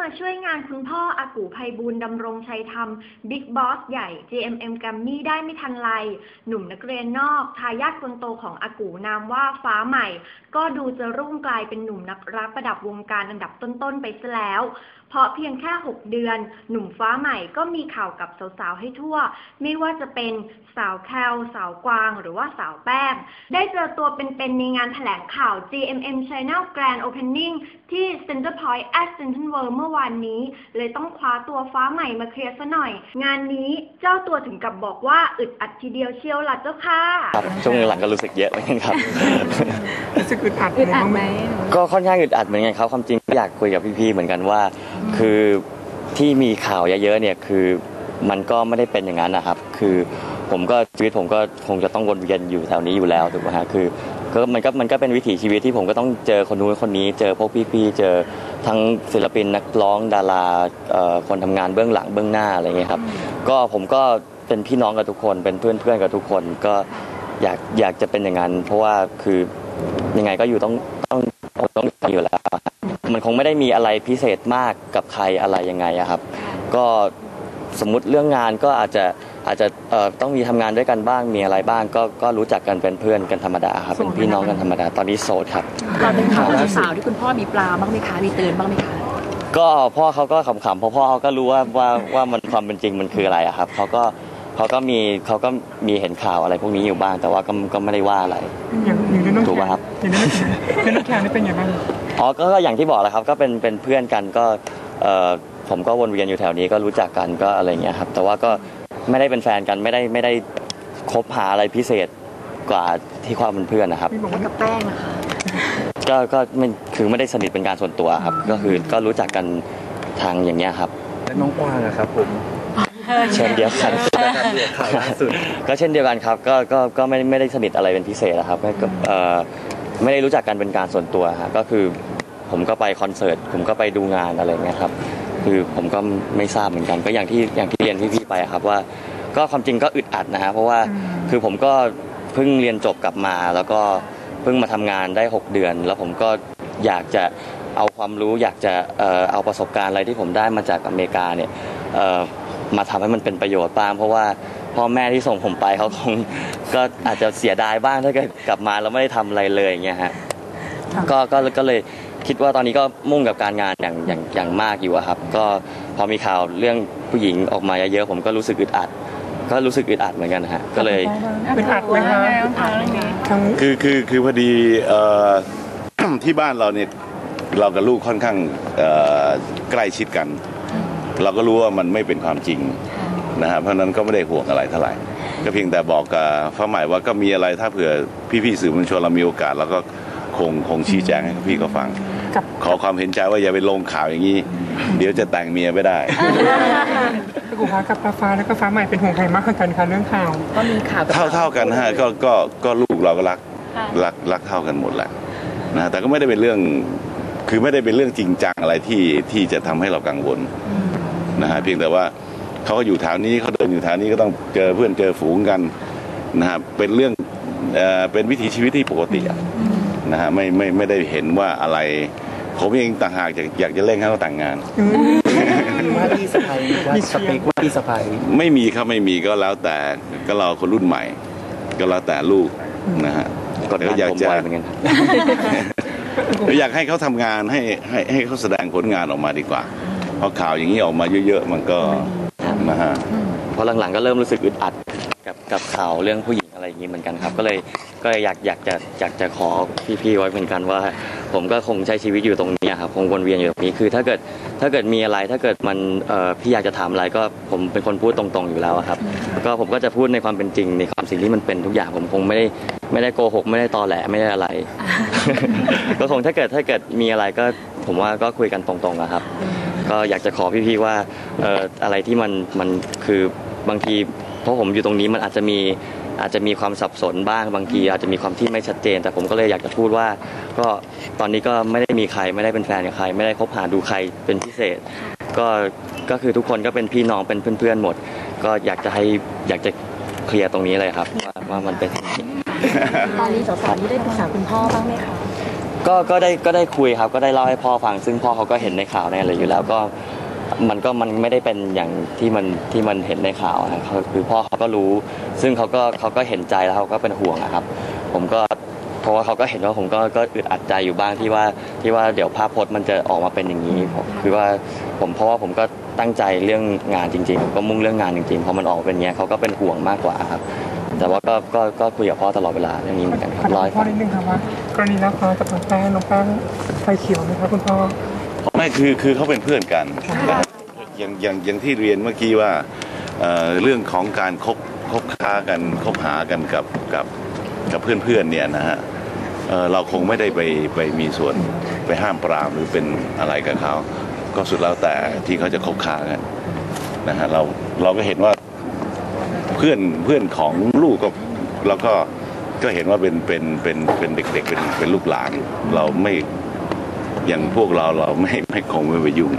มาช่วยงานคุณพ่ออากูไพบูลดำรงชัยธรรมบิ๊กบอสใหญ่ JMM กัมมี่ได้ไม่ทันไร หนุ่มนักเรียนนอก ทายาทคนโตของอากูนามว่าฟ้าใหม่ ก็ดูจะรุ่งกลายเป็นหนุ่มนักรักประดับวงการอันดับต้นๆไปซะแล้ว เพราะเพียงแค่ 6 เดือน หนุ่มฟ้าใหม่ก็มีข่าวกับสาวๆให้ทั่ว ไม่ว่าจะเป็นสาวแคลสาวกวาง หรือว่าสาวแป้งได้เจอตัวเป็นๆในงานแถลงข่าว GMM Channel Grand Opening ที่ Center Point at Central World เมื่อวานนี้ เลยต้องคว้าตัวฟ้าใหม่มาเคลียร์ซะหน่อย งานนี้เจ้าตัวถึงกับบอกว่าอึดอัดทีเดียวเชียวล่ะเจ้าค่ะ ครับช่วงหลังก็รู้สึกเยอะเหมือนกันครับ รู้สึกอึดอัดอึดอัดไหมก็ค่อนข้างอึดอัดเหมือนกันครับความจริงก็อยากคุยกับพี่ๆเหมือนกันว่า คือที่มีข่าวเยอะๆเนี่ยคือมันก็ไม่ได้เป็นอย่างนั้นนะครับ คือผมก็ชีวิตผมก็คงจะต้องวนเวียนอยู่แถวนี้อยู่แล้วถูกไหมฮะคือ ก็มันก็มันก็เป็นวิถีชีวิตที่ผมก็ต้องเจอคนนู้นคนนี้ เจอพวกพี่ๆเจอทั้งศิลปินนักร้องดาราเอ่อคนทำงานเบื้องหลังเบื้องหน้าอะไรเงี้ยครับก็ผมก็เป็นพี่น้องกับทุกคน เป็นเพื่อนๆกับทุกคนก็อยากอยากจะเป็นอย่างนั้น เพราะว่าคือยังไงก็อยู่ต้องต้องต้องอยู่แล้ว มันคงไม่ได้มีอะไรพิเศษมากกับใครอะไรยังไงอะครับ ก็สมมุติเรื่องงานก็อาจจะ อาจจะเอ่อต้องมีทำงานด้วยกันบ้างมีอะไรบ้างก็ก็รู้จักกันเป็นเพื่อนกันธรรมดาครับเป็นพี่น้องกันธรรมดาตอนนี้โสดครับตอนเป็นข่าวเป็นสาวที่คุณพ่อมีปลาบ้างไหมคะมีเตือนบ้างไหมคะก็พ่อเขาก็ขำๆเพราะพ่อเขาก็รู้ว่าว่าว่ามันความเป็นจริงมันคืออะไรอะครับเขาก็เขาก็มีเขาก็มีเห็นข่าวอะไรพวกนี้อยู่บ้าง แต่ว่าก็ก็ไม่ได้ว่าอะไรอย่างอย่างเรื่องน้องถูกแคปะครับอย่างเรื่องเรื่องน้องแคร์นี่เป็นยังไงบ้างอ๋อก็ก็อย่างที่บอกแหละครับก็เป็นเป็นเพื่อนกันก็เอ่อผมก็วนเวียนอยู่แถวนี้ก็รู้จักกันก็อะไรเงี้ยครับแต่ว่าก็ ไม่ได้เป็นแฟนกันไม่ได้ไม่ได้คบหาอะไรพิเศษกว่าที่ความเป็นเพื่อนนะครับพี่บอกแล้ว่าวกับแป้งนะคะก็ก็ไม่คือไม่ได้สนิทเป็นการส่วนตัวครับ ก็คือก็รู้จักกันทางอย่างเงี้ยครับ และน้องกวางนะครับผมเช่นเดียวกันข่าวล่าสุดก็เช่นเดียวกันครับก็ก็ก็ไม่ไม่ได้สนิทอะไรเป็นพิเศษนะครับก็ก็เอ่อไม่ได้รู้จักกันเป็นการส่วนตัวฮะก็คือผมก็ไปคอนเสิร์ตผมก็ไปดูงานอะไรเงี้ยครับ คือผมก็ไม่ทราบเหมือนกัน ก็อย่างที่อย่างที่เรียนพี่ๆไปอะครับว่า ก็ความจริงก็อึดอัดนะฮะเพราะว่าคือผมก็เพิ่งเรียนจบกลับมา แล้วก็เพิ่งมาทำงานได้ 6 เดือน แล้วผมก็อยากจะเอาความรู้อยากจะเอ่อเอาประสบการณ์อะไรที่ผมได้มาจากอเมริกาเนี่ยเอ่อมาทำให้มันเป็นประโยชน์บ้างเพราะว่าพ่อแม่ที่ส่งผมไปเขาคงก็อาจจะเสียดายบ้างถ้าเกิดกลับมาแล้วไม่ได้ทำอะไรเลยอย่างเงี้ยฮะก็ก็ก็เลย คิดว่าตอนนี้ก็มุ่งกับการงานอย่างอย่างอย่างมากอยู่อะครับ ก็พอมีข่าวเรื่องผู้หญิงออกมาเยอะๆผมก็รู้สึกอึดอัด ก็รู้สึกอึดอัดเหมือนกันนะฮะก็เลย เป็นอัดไหมคะทั้งคือคือคือพอดีเอ่อ ที่บ้านเราเนี่ยเรากับลูกค่อนข้างเอ่อใกล้ชิดกัน เราก็รู้ว่ามันไม่เป็นความจริงนะฮะเพราะฉะนั้นก็ไม่ได้ห่วงอะไรเท่าไหร่ ก็เพียงแต่บอกกับฟ้าใหม่ว่าก็มีอะไรถ้าเผื่อพี่ๆสื่อมวลชนเรามีโอกาสเราก็ คงคงชี้แจงให้พี่เขาฟังกับขอความเห็นใจว่าอย่าไปลงข่าวอย่างนี้ เดี๋ยวจะแต่งเมียไม่ได้พี่กูฟ้ากับปลาฟ้าแล้วก็ฟ้าใหม่เป็นห่วงใครมากกว่ากันคะเรื่องข่าวก็มีข่าวกับเท่าเท่ากันนะฮะก็ก็ก็ลูกเราก็รักรักรักเท่ากันหมดแหละนะแต่ก็ไม่ได้เป็นเรื่องคือไม่ได้เป็นเรื่องจริงจังอะไรที่ที่จะทำให้เรากังวลนะฮะเพียงแต่ว่าเขาก็อยู่แถวนี้เขาเดินอยู่แถวนี้ก็ต้องเจอเพื่อนเจอฝูงกันนะฮะเป็นเรื่องเอ่อเป็นวิถีชีวิตที่ปกติอะ นะฮะไม่ไม่ไม่ได้เห็นว่าอะไร ผมเองต่างหากอยากอยากจะเร่งให้เขาแต่งงาน ว่าที่สะพายว่าสเปคว่าที่สะพายไม่มีครับไม่มีก็แล้วแต่ก็เราคนรุ่นใหม่ ก็แล้วแต่ลูกนะฮะกดดันแต่อยากผมจะบ่อยเหมือนกันครับอยากให้เขาทำงานให้ให้ให้เขาแสดงผลงานออกมาดีกว่าเพราะข่าวอย่างนี้ออกมาเยอะๆมันก็นะฮะเพราะหลังๆก็เริ่มรู้สึกอึดอัดกับกับข่าวเรื่องผู้หญิง อะไรอย่างนี้เหมือนกันครับ ก็เลยก็เลยอยากอยากจะอยากจะขอพี่ๆไว้เหมือนกันว่า ผมก็คงใช้ชีวิตอยู่ตรงนี้ครับคงวนเวียนอยู่ตรงนี้คือ ถ้าเกิดถ้าเกิดมีอะไรถ้าเกิดมันเอ่อพี่อยากจะถามอะไรก็ผมเป็นคนพูดตรงๆอยู่แล้วอะครับ ก็ผมก็จะพูดในความเป็นจริงในความสิ่งที่มันเป็นทุกอย่างผมคงไม่ได้ไม่ได้โกหกไม่ได้ตอแหลไม่ได้อะไร ก็คงถ้าเกิดถ้าเกิดมีอะไรก็ผมว่าก็คุยกันตรงๆอะครับ ก็อยากจะขอพี่ๆว่าเอ่ออะไรที่มันมันคือบางทีเพราะผมอยู่ตรงนี้มันอาจจะมี อาจจะมีความสับสนบ้างบางที อาจจะมีความที่ไม่ชัดเจน แต่ผมก็เลยอยากจะพูดว่า ก็ตอนนี้ก็ไม่ได้มีใครไม่ได้เป็นแฟนกับใคร ไม่ได้คบหาดูใครเป็นพิเศษ ก็ก็คือทุกคนก็เป็นพี่น้องเป็นเพื่อนๆหมด ก็อยากจะให้อยากจะเคลียร์ตรงนี้เลยครับ ว่าว่ามันเป็นอย่างนี้ตอนนี้สาวๆที่ได้ปรึกษาคุณพ่อบ้างไหมคะก็ก็ได้ก็ได้คุยครับก็ได้เล่าให้พ่อฟังซึ่งพ่อเขาก็เห็นในข่าวในอะไรอยู่แล้วก็ มันก็มันไม่ได้เป็นอย่างที่มันที่มันเห็นในข่าวนะคือพ่อเขาก็รู้ ซึ่งเขาก็เขาก็เห็นใจแล้วเขาก็เป็นห่วงนะครับ ผมก็เพราะว่าเขาก็เห็นว่าผมก็ก็อึดอัดใจอยู่บ้างที่ว่าที่ว่าเดี๋ยวภาพพจน์มันจะออกมาเป็นอย่างนี้คือว่าผมเพราะว่าผมก็ตั้งใจเรื่องงานจริงๆผมก็มุ่งเรื่องงานจริงๆพอมันออกมาเป็นอย่างนี้ยเขาก็เป็นห่วงมากกว่าครับ แต่ว่าก็ก็ก็คุยกับพ่อตลอดเวลาเรื่องนี้เหมือนกันครับร้อยพ่อนิดนึงครับว่ากรณีน้องฟ้ากับน้องแป้งน้องแป้งไฟเขียวไหมครับคุณพ่อ ไม่คือคือเขาเป็นเพื่อนกันนะครับอย่างอย่างอย่างที่เรียนเมื่อกี้ว่าเอ่อเรื่องของการคบคบค้ากันคบหากันกับกับกับเพื่อนๆเนี่ยนะฮะเอ่อเราคงไม่ได้ไปไปมีส่วนไปห้ามปรามหรือเป็นอะไรกับเขาก็สุดแล้วแต่ที่เขาจะคบค้ากันนะฮะเราเราก็เห็นว่าเพื่อนเพื่อนของลูกก็เราก็ก็เห็นว่าเป็นเป็นเป็นเป็นเด็กๆเป็นเป็นลูกหลาน เราไม่ อย่างพวกเราเราไม่ไม่คงไม่ไปยุ่ง